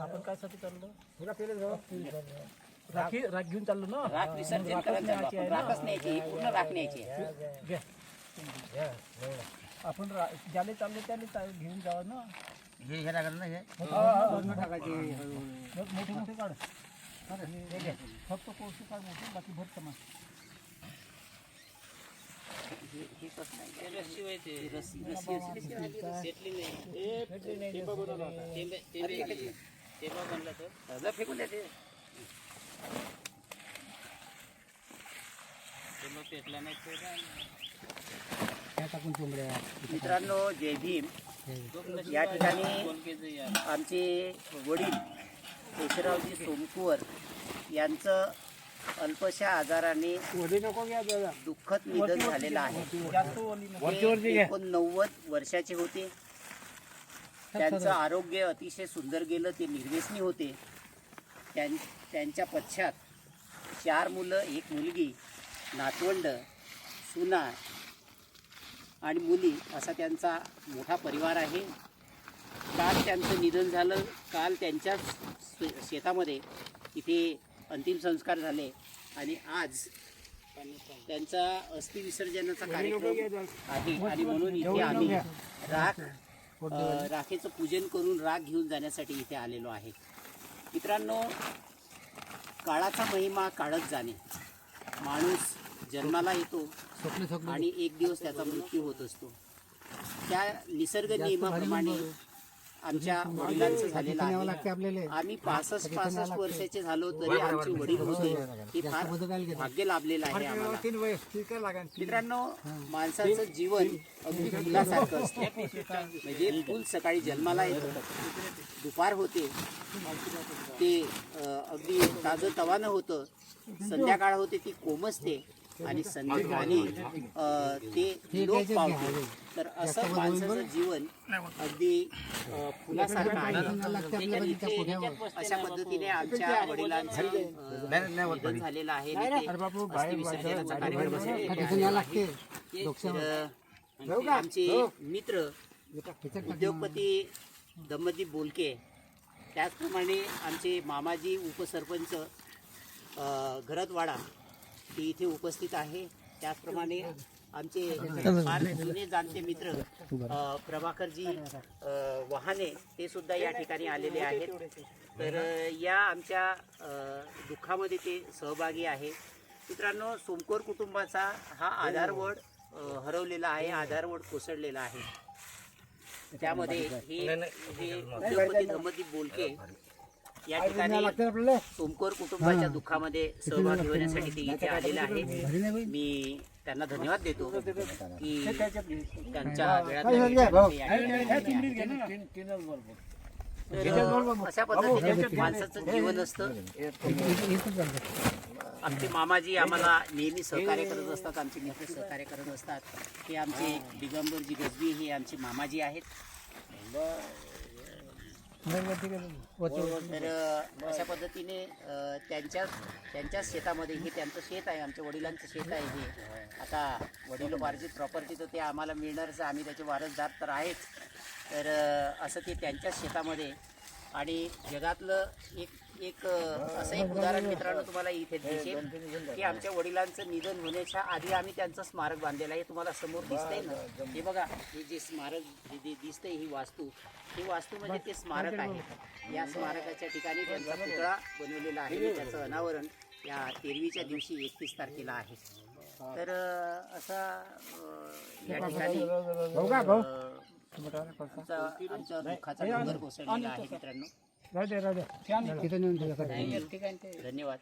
आपण काय साठी चाललो राखी राख घेऊन चाललो ना राख विसर्जन करायचं न्यायची पूर्ण राख न्यायची आपण रा- चाललो त्याने घेऊन जावं ना हे हे लागलं ना हे बघ, मोठे मोठे काढ फक्त कोळशी काढ मोठे बाकी भर कमा फेकून द्या मित्रांनो जय भीम. या ठिकाणी आमचे वडील केशवरावजी सोमकुवर यांचं अल्पशा आजाराने दुःखद निधन झालेलं आहे. एकोणनव्वद वर्षाचे होते. त्यांचं आरोग्य अतिशय सुंदर गेलं ते निर्व्यसनी होते. त्यां त्यांच्या पश्चात चार मुलं एक मुलगी नातवंड सुना आणि मुली असा त्यांचा मोठा परिवार आहे. काल त्यांचं निधन झालं. काल त्यांच्याच शे- शेतामध्ये इथे अंतिम संस्कार झाले. आणि आज त्यांचा अस्थि विसर्जनाचा कार्यक्रम आहे. आणि म्हणून इथे आम्ही राख राखेचं पूजन करून राख घेऊन जाण्यासाठी इथे आलेलो आहे. मित्रांनो काळाचा महिमा काढत जाणे. माणूस जन्माला येतो आणि एक दिवस त्याचा मृत्यू होत असतो. त्या निसर्ग नियमाप्रमाणे आमच्या वडिलांचं झालेलं आहे. आम्ही पासष्ट पासष्ट वर्षाचे झालो तरी आमचे वडील होते. हे फार भाग्य लाभलेलं आहे आम्हाला. मित्रांनो माणसाचं जीवन अगदी फुलासारखं असतं. म्हणजे फुल सकाळी जन्माला येतं. दुपार होते. ते अगदी ताजं तवानं होतं. संध्याकाळ होते ती कोमसते आणि अं, ते लोक पावते तर असं माणसाचं जीवन अगदी फुलासारखं आहे अशा पद्धतीने आमच्या वडिलांचं निधन झालेलं आहे विसर्जनाचा कार्यक्रम आमचे मित्र उद्योगपती दम्मदीप बोलके त्याचप्रमाणे आमचे मामाजी उपसरपंच अ, घरतवाडा ते इथे उपस्थित आहे. त्याचप्रमाणे आमचे फार जुने जाणते मित्र प्रभाकरजी वहाने ते सुद्धा या ठिकाणी आलेले आहेत. तर या आमच्या दुःखामध्ये ते सहभागी आहे. मित्रांनो सोमकोर कुटुंबाचा हा आधारवड हरवलेला आहे आधारवड कोसळलेला आहे. त्यामध्ये हे हे उद्योगपती बोलके या ठिकाणी सोमकोर कुटुंबाच्या दुःखामध्ये सहभागी होण्यासाठी ते इथे आलेले आहे मी त्यांना धन्यवाद देतो की त्यांच्या वेळात अशा पद्धतीने माणसाचं जीवन असतं. आमचे मामाजी आम्हाला नेहमी सहकार्य करत असतात. आमचे मित्र सहकार्य करत असतात. हे आमचे दिगंबरजी गजबी हे आमचे मामाजी आहेत. तर अशा पद्धतीने अ, त्यांच्याच त्यांच्याच शेतामध्ये हे त्यांचं शेत आहे आमच्या वडिलांचं शेत आहे हे आता वडिलोपार्जित प्रॉपर्टी तर ते आम्हाला मिळणारच. आम्ही त्याचे वारसदार तर आहेच तर असं ते त्यांच्याच शेतामध्ये आणि जगातलं एक एक असं एक उदाहरण मित्रांनो तुम्हाला इथे दिसेल की आमच्या वडिलांचं निधन होण्याच्या आधी आम्ही त्यांचं स्मारक बांधलेलं आहे. हे तुम्हाला समोर दिसतंय ना? हे बघा हे जे स्मारक दिसतंय ही वास्तू ही वास्तू म्हणजे ते स्मारक आहे. या स्मारकाच्या ठिकाणी त्यांचा पुतळा बनवलेला आहे त्याचं अनावरण या तेरवीच्या दिवशी एकतीस तारखेला आहे. तर असा या ठिकाणी आमचा आमच्या दुःखाचा डोंगर कोसळलेला आहे मित्रांनो राहू दे राहू दे धन्यवाद